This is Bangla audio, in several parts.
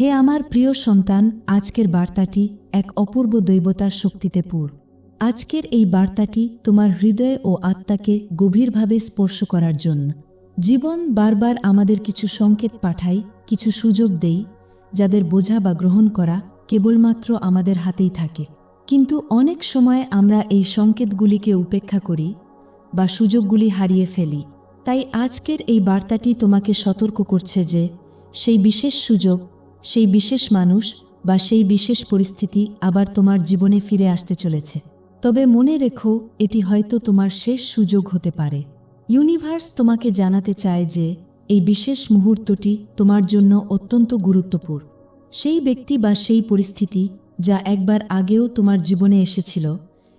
হে আমার প্রিয় সন্তান, আজকের বার্তাটি এক অপূর্ব দৈবতার শক্তিতে পূর। আজকের এই বার্তাটি তোমার হৃদয় ও আত্মাকে গভীরভাবে স্পর্শ করার জন্য। জীবন বারবার আমাদের কিছু সংকেত পাঠায়, কিছু সুযোগ দেই যাদের বোঝা বা গ্রহণ করা কেবলমাত্র আমাদের হাতেই থাকে। কিন্তু অনেক সময় আমরা এই সংকেতগুলিকে উপেক্ষা করি বা সুযোগগুলি হারিয়ে ফেলি। তাই আজকের এই বার্তাটি তোমাকে সতর্ক করছে যে, সেই বিশেষ সুযোগ সেই বিশেষ মানুষ বা সেই বিশেষ পরিস্থিতি আবার তোমার জীবনে ফিরে আসতে চলেছে। তবে মনে রেখো, এটি হয়তো তোমার শেষ সুযোগ হতে পারে। ইউনিভার্স তোমাকে জানাতে চায় যে, এই বিশেষ মুহূর্তটি তোমার জন্য অত্যন্ত গুরুত্বপূর্ণ। সেই ব্যক্তি বা সেই পরিস্থিতি যা একবার আগেও তোমার জীবনে এসেছিল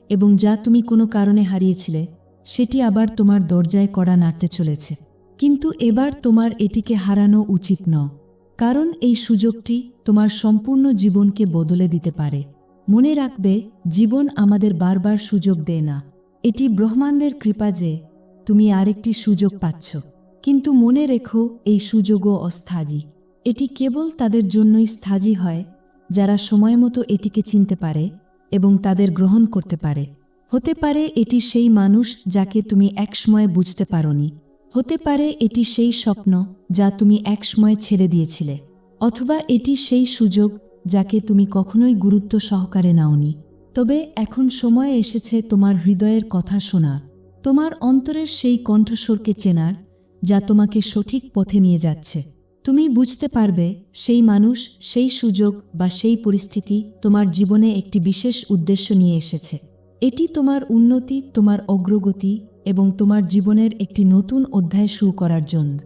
এবং যা তুমি কোনো কারণে হারিয়েছিলে, সেটি আবার তোমার দরজায় কড়া নাড়তে চলেছে। কিন্তু এবার তোমার এটিকে হারানো উচিত ন কারণ এই সুযোগটি তোমার সম্পূর্ণ জীবনকে বদলে দিতে পারে। মনে রাখবে, জীবন আমাদের বারবার সুযোগ দেয় না। এটি ব্রহ্মাণ্ডের কৃপা যে, তুমি আরেকটি সুযোগ পাচ্ছ। কিন্তু মনে রেখো, এই সুযোগও অস্থায়ী। এটি কেবল তাদের জন্যই স্থায়ী হয়, যারা সময় মতো এটিকে চিনতে পারে এবং তাদের গ্রহণ করতে পারে। হতে পারে, এটি সেই মানুষ যাকে তুমি একসময় বুঝতে পারোনি। হতে পারে এটি সেই স্বপ্ন যা তুমি একসময় ছেড়ে দিয়েছিলে, অথবা এটি সেই সুযোগ যাকে তুমি কখনোই গুরুত্ব সহকারে নাওনি। তবে এখন সময় এসেছে তোমার হৃদয়ের কথা শোনার, তোমার অন্তরের সেই কণ্ঠস্বরকে চেনার যা তোমাকে সঠিক পথে নিয়ে যাচ্ছে। তুমি বুঝতে পারবে সেই মানুষ, সেই সুযোগ বা সেই পরিস্থিতি তোমার জীবনে একটি বিশেষ উদ্দেশ্য নিয়ে এসেছে। এটি তোমার উন্নতি, তোমার অগ্রগতি এবং তোমার জীবনের একটি নতুন অধ্যায় শুরু করার জন্য।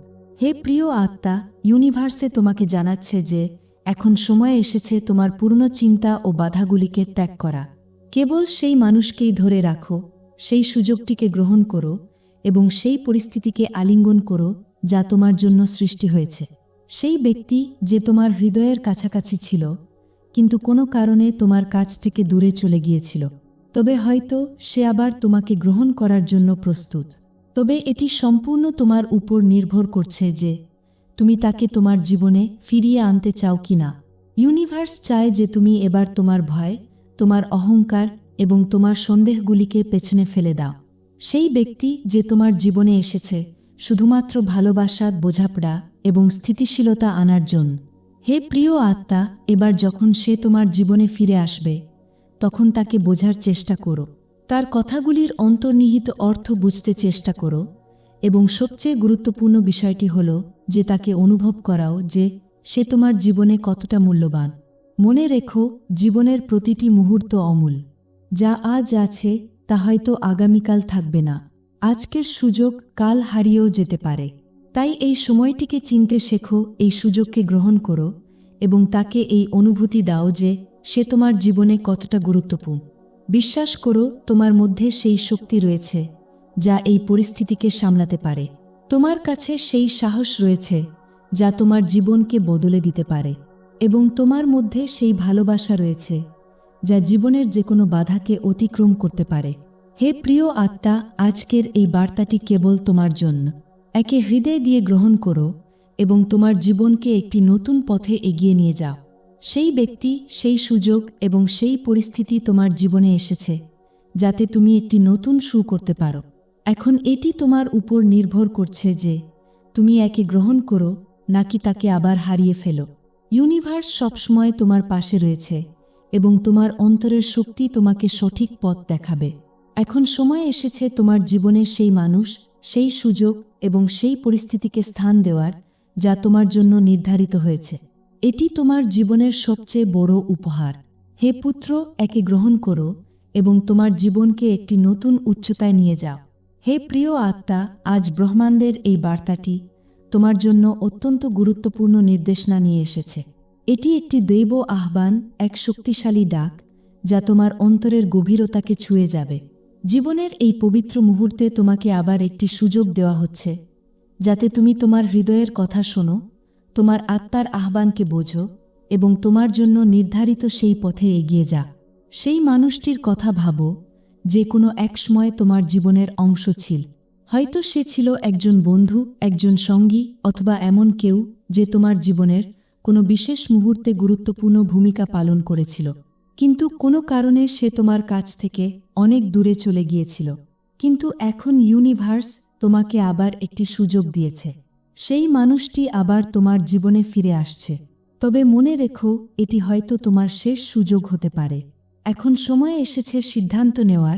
হে প্রিয় আত্মা ইউনিভার্সে তোমাকে জানাচ্ছে যে, এখন সময় এসেছে তোমার পূর্ণ চিন্তা ও বাধাগুলিকে ত্যাগ করা। কেবল সেই মানুষকেই ধরে রাখো, সেই সুযোগটিকে গ্রহণ করো এবং সেই পরিস্থিতিকে আলিঙ্গন করো যা তোমার জন্য সৃষ্টি হয়েছে। সেই ব্যক্তি যে তোমার হৃদয়ের কাছাকাছি ছিল, কিন্তু কোনো কারণে তোমার কাছ থেকে দূরে চলে গিয়েছিল। তবে হয়তো সে আবার তোমাকে গ্রহণ করার জন্য প্রস্তুত। তবে এটি সম্পূর্ণ তোমার উপর নির্ভর করছে যে তুমি তাকে তোমার জীবনে ফিরিয়ে আনতে চাও কি না ইউনিভার্স চায় যে তুমি এবার তোমার ভয়, তোমার অহংকার এবং তোমার সন্দেহগুলিকে পেছনে ফেলে দাও। সেই ব্যক্তি যে তোমার জীবনে এসেছে, শুধুমাত্র ভালোবাসা, বোঝাপড়া এবং স্থিতিশীলতা আনার জন্য। হে প্রিয় আত্মা, এবার যখন সে তোমার জীবনে ফিরে আসবে তখন তাকে বোঝার চেষ্টা করো। তার কথাগুলির অন্তর্নিহিত অর্থ বুঝতে চেষ্টা করো এবং সবচেয়ে গুরুত্বপূর্ণ বিষয়টি হল যে তাকে অনুভব করাও যে সে তোমার জীবনে কতটা মূল্যবান। মনে রেখো, জীবনের প্রতিটি মুহূর্ত অমূল। যা আজ আছে, তা হয়তো আগামীকাল থাকবে না। আজকের সুযোগ কাল হারিয়েও যেতে পারে। তাই এই সময়টিকে চিনতে শেখো, এই সুযোগকে গ্রহণ করো এবং তাকে এই অনুভূতি দাও যে সে তোমার জীবনে কতটা গুরুত্বপূর্ণ। বিশ্বাস করো, তোমার মধ্যে সেই শক্তি রয়েছে, যা এই পরিস্থিতিকে সামলাতে পারে। তোমার কাছে সেই সাহস রয়েছে, যা তোমার জীবনকে বদলে দিতে পারে। এবং তোমার মধ্যে সেই ভালোবাসা রয়েছে, যা জীবনের যে কোনো বাধাকে অতিক্রম করতে পারে। হে প্রিয় আত্মা, আজকের এই বার্তাটি কেবল তোমার জন্য। একে হৃদয় দিয়ে গ্রহণ করো এবং তোমার জীবনকে একটি নতুন পথে এগিয়ে নিয়ে যাও। সেই ব্যক্তি, সেই সুযোগ এবং সেই পরিস্থিতি তোমার জীবনে এসেছে, যাতে তুমি একটি নতুন শু করতে পারো। এখন এটি তোমার উপর নির্ভর করছে যে, তুমি একে গ্রহণ করো, নাকি তাকে আবার হারিয়ে ফেলো। ইউনিভার্স সবসময় তোমার পাশে রয়েছে এবং তোমার অন্তরের শক্তি তোমাকে সঠিক পথ দেখাবে। এখন সময় এসেছে তোমার জীবনের সেই মানুষ, সেই সুযোগ এবং সেই পরিস্থিতিকে স্থান দেওয়ার, যা তোমার জন্য নির্ধারিত হয়েছে। এটি তোমার জীবনের সবচেয়ে বড় উপহার। হে পুত্র, একে গ্রহণ করো এবং তোমার জীবনকে একটি নতুন উচ্চতায় নিয়ে যাও। হে প্রিয় আত্মা, আজ ব্রহ্মাণ্ডের এই বার্তাটি তোমার জন্য অত্যন্ত গুরুত্বপূর্ণ নির্দেশনা নিয়ে এসেছে। এটি একটি দৈব আহ্বান, এক শক্তিশালী ডাক, যা তোমার অন্তরের গভীরতাকে ছুঁয়ে যাবে। জীবনের এই পবিত্র মুহূর্তে তোমাকে আবার একটি সুযোগ দেওয়া হচ্ছে, যাতে তুমি তোমার হৃদয়ের কথা শোনো তোমার আত্মার আহ্বানকে বোঝো এবং তোমার জন্য নির্ধারিত সেই পথে এগিয়ে যা। সেই মানুষটির কথা ভাবো, যে কোনো একসময় তোমার জীবনের অংশ ছিল। হয়তো সে ছিল একজন বন্ধু, একজন সঙ্গী, অথবা এমন কেউ যে তোমার জীবনের কোনো বিশেষ মুহূর্তে গুরুত্বপূর্ণ ভূমিকা পালন করেছিল। কিন্তু কোনো কারণে সে তোমার কাছ থেকে অনেক দূরে চলে গিয়েছিল। কিন্তু এখন ইউনিভার্স তোমাকে আবার একটি সুযোগ দিয়েছে। সেই মানুষটি আবার তোমার জীবনে ফিরে আসছে। তবে মনে রেখো, এটি হয়তো তোমার শেষ সুযোগ হতে পারে। এখন সময় এসেছে সিদ্ধান্ত নেওয়ার।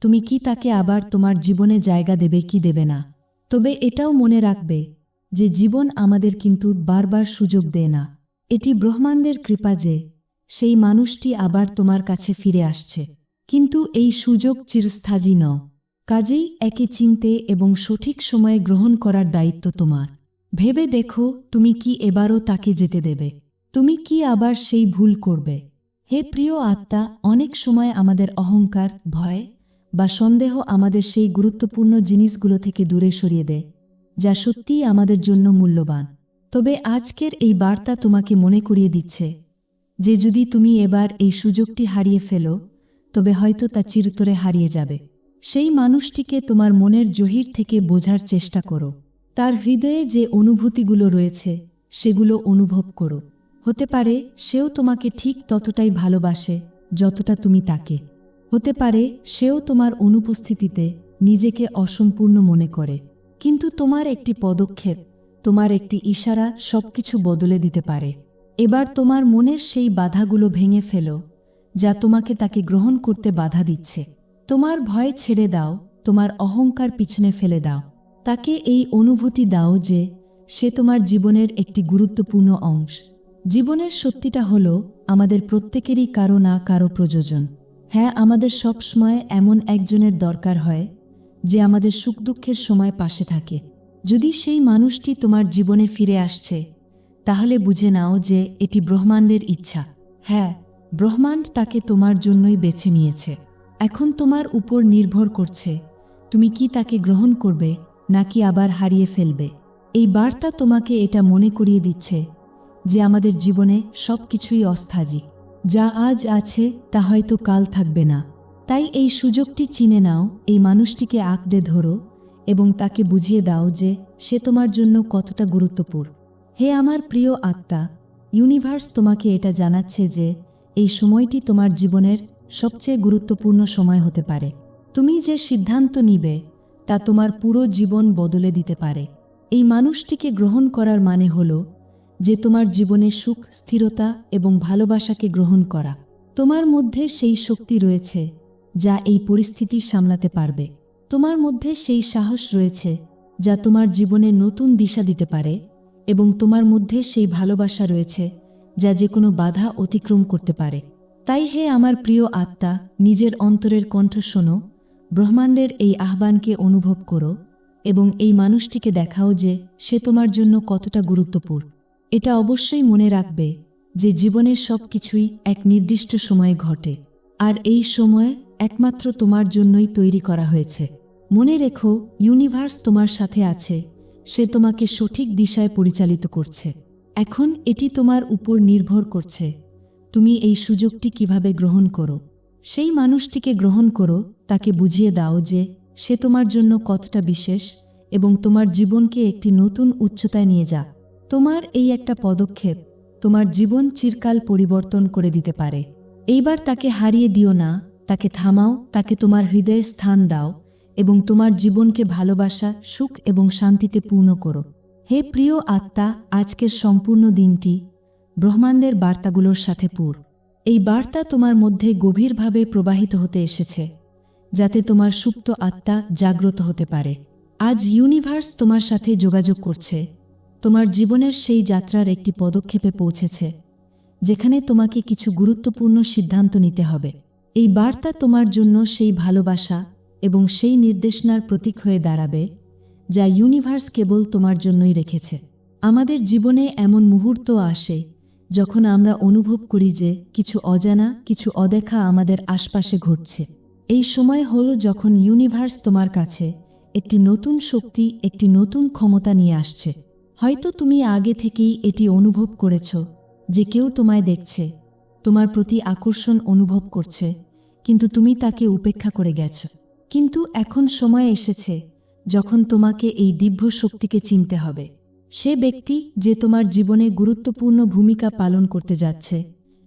তুমি কি তাকে আবার তোমার জীবনে জায়গা দেবে কি দেবে না? তবে এটাও মনে রাখবে যে জীবন আমাদের কিন্তু বারবার সুযোগ দেয় না। এটি ব্রহ্মাণ্ডের কৃপা যে, সেই মানুষটি আবার তোমার কাছে ফিরে আসছে। কিন্তু এই সুযোগ চিরস্থায়ী ন কাজেই একে চিনতে এবং সঠিক সময়ে গ্রহণ করার দায়িত্ব তোমার। ভেবে দেখো তুমি কি এবারও তাকে যেতে দেবে। তুমি কি আবার সেই ভুল করবে। হে প্রিয় আত্মা, অনেক সময় আমাদের অহংকার, ভয় বা সন্দেহ আমাদের সেই গুরুত্বপূর্ণ জিনিসগুলো থেকে দূরে সরিয়ে দেয়, যা সত্যিই আমাদের জন্য মূল্যবান। তবে আজকের এই বার্তা তোমাকে মনে করিয়ে দিচ্ছে যে যদি তুমি এবার এই সুযোগটি হারিয়ে ফেলো, তবে হয়তো তা চিরতরে হারিয়ে যাবে। সেই মানুষটিকে তোমার মনের জহির থেকে বোঝার চেষ্টা করো। তার হৃদয়ে যে অনুভূতিগুলো রয়েছে, সেগুলো অনুভব করো। হতে পারে সেও তোমাকে ঠিক ততটাই ভালোবাসে, যতটা তুমি তাকে। হতে পারে সেও তোমার অনুপস্থিতিতে নিজেকে অসম্পূর্ণ মনে করে। কিন্তু তোমার একটি পদক্ষেপ, তোমার একটি ইশারা সবকিছু বদলে দিতে পারে। এবার তোমার মনের সেই বাধাগুলো ভেঙে ফেলো, যা তোমাকে তাকে গ্রহণ করতে বাধা দিচ্ছে। তোমার ভয় ছেড়ে দাও, তোমার অহংকার পিছনে ফেলে দাও। তাকে এই অনুভূতি দাও যে সে তোমার জীবনের একটি গুরুত্বপূর্ণ অংশ। জীবনের সত্যিটা হল, আমাদের প্রত্যেকেরই কারও না কারও প্রয়োজন। হ্যাঁ আমাদের সব সময় এমন একজনের দরকার হয়, যে আমাদের সুখ দুঃখের সময় পাশে থাকে। যদি সেই মানুষটি তোমার জীবনে ফিরে আসছে, তাহলে বুঝে নাও যে এটি ব্রহ্মাণ্ডের ইচ্ছা। হ্যাঁ ব্রহ্মাণ্ড তাকে তোমার জন্যই বেছে নিয়েছে। এখন তোমার উপর নির্ভর করছে। তুমি কি তাকে গ্রহণ করবে, নাকি আবার হারিয়ে ফেলবে? এই বার্তা তোমাকে এটা মনে করিয়ে দিচ্ছে যে আমাদের জীবনে সব কিছুই অস্থায়ী যা আজ আছে, তা হয়তো কাল থাকবে না। তাই এই সুযোগটি চিনে নাও, এই মানুষটিকে আঁকড়ে ধরো এবং তাকে বুঝিয়ে দাও যে সে তোমার জন্য কতটা গুরুত্বপূর্ণ। হে আমার প্রিয় আত্মা ইউনিভার্স তোমাকে এটা জানাচ্ছে যে এই সময়টি তোমার জীবনের সবচেয়ে গুরুত্বপূর্ণ সময় হতে পারে। তুমি যে সিদ্ধান্ত নিবে, তা তোমার পুরো জীবন বদলে দিতে পারে। এই মানুষটিকে গ্রহণ করার মানে হল যে তোমার জীবনে সুখ, স্থিরতা এবং ভালোবাসাকে গ্রহণ করা। তোমার মধ্যে সেই শক্তি রয়েছে যা এই পরিস্থিতি সামলাতে পারবে। তোমার মধ্যে সেই সাহস রয়েছে যা তোমার জীবনে নতুন দিশা দিতে পারে এবং তোমার মধ্যে সেই ভালোবাসা রয়েছে যা যে কোনো বাধা অতিক্রম করতে পারে। তাই হে আমার প্রিয় আত্মা, নিজের অন্তরের কণ্ঠ শোনো, ব্রহ্মাণ্ডের এই আহ্বানকে অনুভব করো এবং এই মানুষটিকে দেখাও যে সে তোমার জন্য কতটা গুরুত্বপূর্ণ। এটা অবশ্যই মনে রাখবে যে জীবনের সব কিছুই এক নির্দিষ্ট সময়ে ঘটে আর এই সময় একমাত্র তোমার জন্যই তৈরি করা হয়েছে। মনে রেখো ইউনিভার্স তোমার সাথে আছে, সে তোমাকে সঠিক দিশায় পরিচালিত করছে। এখন এটি তোমার উপর নির্ভর করছে। তুমি এই সুযোগটি কীভাবে গ্রহণ করো? সেই মানুষটিকে গ্রহণ করো, তাকে বুঝিয়ে দাও যে সে তোমার জন্য কতটা বিশেষ এবং তোমার জীবনকে একটি নতুন উচ্চতায় নিয়ে যা তোমার এই একটা পদক্ষেপ তোমার জীবন চিরকাল পরিবর্তন করে দিতে পারে। এইবার তাকে হারিয়ে দিও না, তাকে থামাও, তাকে তোমার হৃদয়ে স্থান দাও এবং তোমার জীবনকে ভালোবাসা, সুখ এবং শান্তিতে পূর্ণ করো। হে প্রিয় আত্মা, আজকের সম্পূর্ণ দিনটি ব্রহ্মাণ্ডের বার্তাগুলোর সাথে পুর। এই বার্তা তোমার মধ্যে গভীরভাবে প্রবাহিত হতে এসেছে, যাতে তোমার সুপ্ত আত্মা জাগ্রত হতে পারে। আজ ইউনিভার্স তোমার সাথে যোগাযোগ করছে, তোমার জীবনের সেই যাত্রার একটি পদক্ষেপে পৌঁছেছে, যেখানে তোমাকে কিছু গুরুত্বপূর্ণ সিদ্ধান্ত নিতে হবে। এই বার্তা তোমার জন্য সেই ভালোবাসা এবং সেই নির্দেশনার প্রতীক হয়ে দাঁড়াবে, যা ইউনিভার্স কেবল তোমার জন্যই রেখেছে। আমাদের জীবনে এমন মুহূর্ত আসে যখন আমরা অনুভব করি যে কিছু অজানা, কিছু অদেখা আমাদের আশপাশে ঘটছে। এই সময় হল যখন ইউনিভার্স তোমার কাছে একটি নতুন শক্তি, একটি নতুন ক্ষমতা নিয়ে আসছে। হয়তো তুমি আগে থেকেই এটি অনুভব করেছ যে কেউ তোমায় দেখছে, তোমার প্রতি আকর্ষণ অনুভব করছে, কিন্তু তুমি তাকে উপেক্ষা করে গেছ। কিন্তু এখন সময় এসেছে যখন তোমাকে এই দিব্য শক্তিকে চিনতে হবে। সে ব্যক্তি যে তোমার জীবনে গুরুত্বপূর্ণ ভূমিকা পালন করতে যাচ্ছে,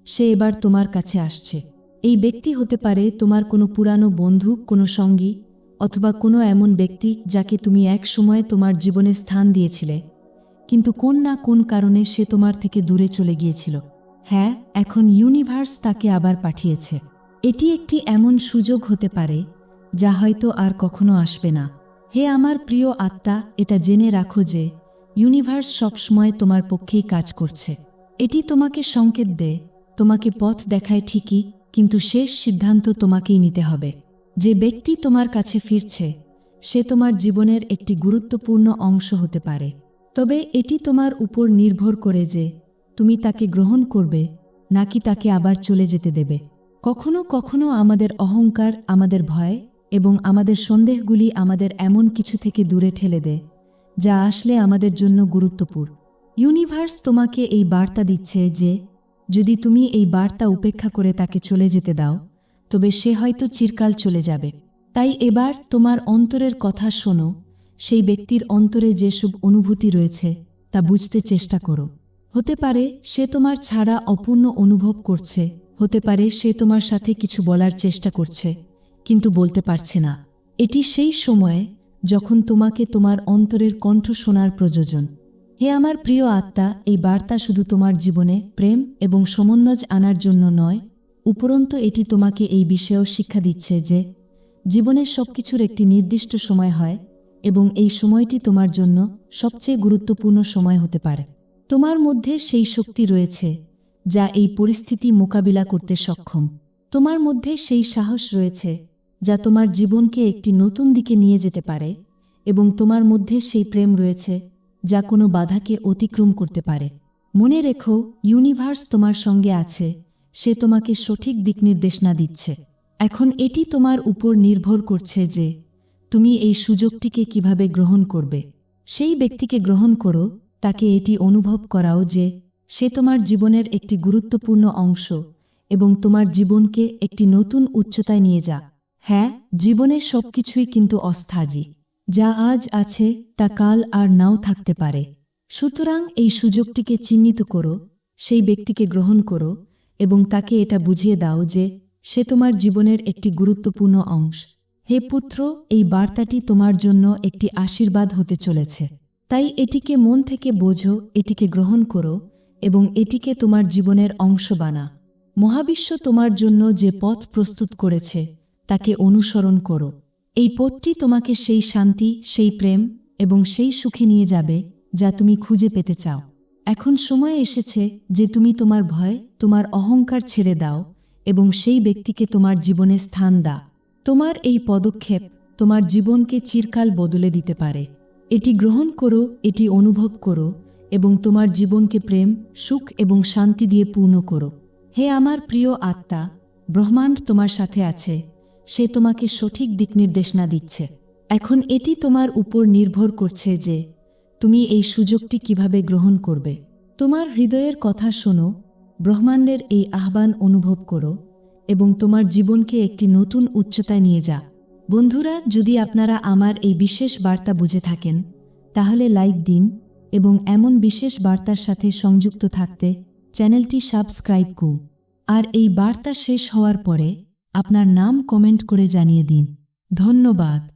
সে এবার তোমার কাছে আসছে। এই ব্যক্তি হতে পারে তোমার কোনো পুরানো বন্ধু, কোনো সঙ্গী, অথবা কোনো এমন ব্যক্তি যাকে তুমি এক সময় তোমার জীবনে স্থান দিয়েছিলে, কিন্তু কোন না কোন কারণে সে তোমার থেকে দূরে চলে গিয়েছিল। হ্যাঁ এখন ইউনিভার্স তাকে আবার পাঠিয়েছে। এটি একটি এমন সুযোগ হতে পারে, যা হয়তো আর কখনো আসবে না। হে আমার প্রিয় আত্মা, এটা জেনে রাখো যে ইউনিভার্স সবসময় তোমার পক্ষেই কাজ করছে। এটি তোমাকে সংকেত দেয়, তোমাকে পথ দেখায় ঠিকই, কিন্তু শেষ সিদ্ধান্ত তোমাকেই নিতে হবে। যে ব্যক্তি তোমার কাছে ফিরছে, সে তোমার জীবনের একটি গুরুত্বপূর্ণ অংশ হতে পারে। তবে এটি তোমার উপর নির্ভর করে যে তুমি তাকে গ্রহণ করবে, নাকি তাকে আবার চলে যেতে দেবে। কখনো কখনো আমাদের অহংকার আমাদের ভয় এবং আমাদের সন্দেহগুলি আমাদের এমন কিছু থেকে দূরে ঠেলে দেয় যা আসলে আমাদের জন্য গুরুত্বপূর্ণ। ইউনিভার্স তোমাকে এই বার্তা দিচ্ছে যে, যদি তুমি এই বার্তা উপেক্ষা করে তাকে চলে যেতে দাও, তবে সে হয়তো চিরকাল চলে যাবে। তাই এবার তোমার অন্তরের কথা শোনো, সেই ব্যক্তির অন্তরে যেসব অনুভূতি রয়েছে, তা বুঝতে চেষ্টা করো। হতে পারে সে তোমার ছাড়া অপূর্ণ অনুভব করছে, হতে পারে সে তোমার সাথে কিছু বলার চেষ্টা করছে, কিন্তু বলতে পারছে না। এটি সেই সময়ে যখন তোমাকে তোমার অন্তরের কণ্ঠ শোনার প্রয়োজন। হে আমার প্রিয় আত্মা, এই বার্তা শুধু তোমার জীবনে প্রেম এবং সমন্বয় আনার জন্য নয়, উপরন্তু এটি তোমাকে এই বিষয়েও শিক্ষা দিচ্ছে যে, জীবনের সবকিছুর একটি নির্দিষ্ট সময় হয় এবং এই সময়টি তোমার জন্য সবচেয়ে গুরুত্বপূর্ণ সময় হতে পারে। তোমার মধ্যে সেই শক্তি রয়েছে যা এই পরিস্থিতি মোকাবিলা করতে সক্ষম। তোমার মধ্যে সেই সাহস রয়েছে যা তোমার জীবনকে একটি নতুন দিকে নিয়ে যেতে পারে এবং তোমার মধ্যে সেই প্রেম রয়েছে যা কোনো বাধাকে অতিক্রম করতে পারে। মনে রেখো ইউনিভার্স তোমার সঙ্গে আছে, সে তোমাকে সঠিক দিক নির্দেশনা দিচ্ছে। এখন এটি তোমার উপর নির্ভর করছে যে তুমি এই সুযোগটিকে কীভাবে গ্রহণ করবে। সেই ব্যক্তিকে গ্রহণ করো, তাকে এটি অনুভব করাও যে সে তোমার জীবনের একটি গুরুত্বপূর্ণ অংশ এবং তোমার জীবনকে একটি নতুন উচ্চতায় নিয়ে যা হ্যাঁ জীবনের সবকিছুই কিন্তু অস্থায়ী। যা আজ আছে, তা কাল আর নাও থাকতে পারে। সুতরাং এই সুযোগটিকে চিহ্নিত করো, সেই ব্যক্তিকে গ্রহণ করো এবং তাকে এটা বুঝিয়ে দাও যে সে তোমার জীবনের একটি গুরুত্বপূর্ণ অংশ। হে পুত্র, এই বার্তাটি তোমার জন্য একটি আশীর্বাদ হতে চলেছে। তাই এটিকে মন থেকে বোঝো, এটিকে গ্রহণ করো এবং এটিকে তোমার জীবনের অংশ বানা। মহাবিশ্ব তোমার জন্য যে পথ প্রস্তুত করেছে তাকে অনুসরণ করো। এই পথটি তোমাকে সেই শান্তি, সেই প্রেম এবং সেই সুখে নিয়ে যাবে, যা তুমি খুঁজে পেতে চাও। এখন সময় এসেছে যে তুমি তোমার ভয়, তোমার অহংকার ছেড়ে দাও এবং সেই ব্যক্তিকে তোমার জীবনে স্থান দাও। তোমার এই পদক্ষেপ তোমার জীবনকে চিরকাল বদলে দিতে পারে। এটি গ্রহণ করো, এটি অনুভব করো এবং তোমার জীবনকে প্রেম, সুখ এবং শান্তি দিয়ে পূর্ণ করো। হে আমার প্রিয় আত্মা, ব্রহ্মাণ্ড তোমার সাথে আছে। সে তোমাকে সঠিক দিক নির্দেশনা দিচ্ছে। এখন এটি তোমার উপর নির্ভর করছে যে তুমি এই সুযোগটি কীভাবে গ্রহণ করবে। তোমার হৃদয়ের কথা শোনো, ব্রহ্মাণ্ডের এই আহ্বান অনুভব করো এবং তোমার জীবনকে একটি নতুন উচ্চতায় নিয়ে যা। বন্ধুরা, যদি আপনারা আমার এই বিশেষ বার্তা বুঝে থাকেন, তাহলে লাইক দিন এবং এমন বিশেষ বার্তার সাথে সংযুক্ত থাকতে চ্যানেলটি সাবস্ক্রাইব করুন। আর এই বার্তা শেষ হওয়ার পরে আপনার নাম কমেন্ট করে জানিয়ে দিন। ধন্যবাদ।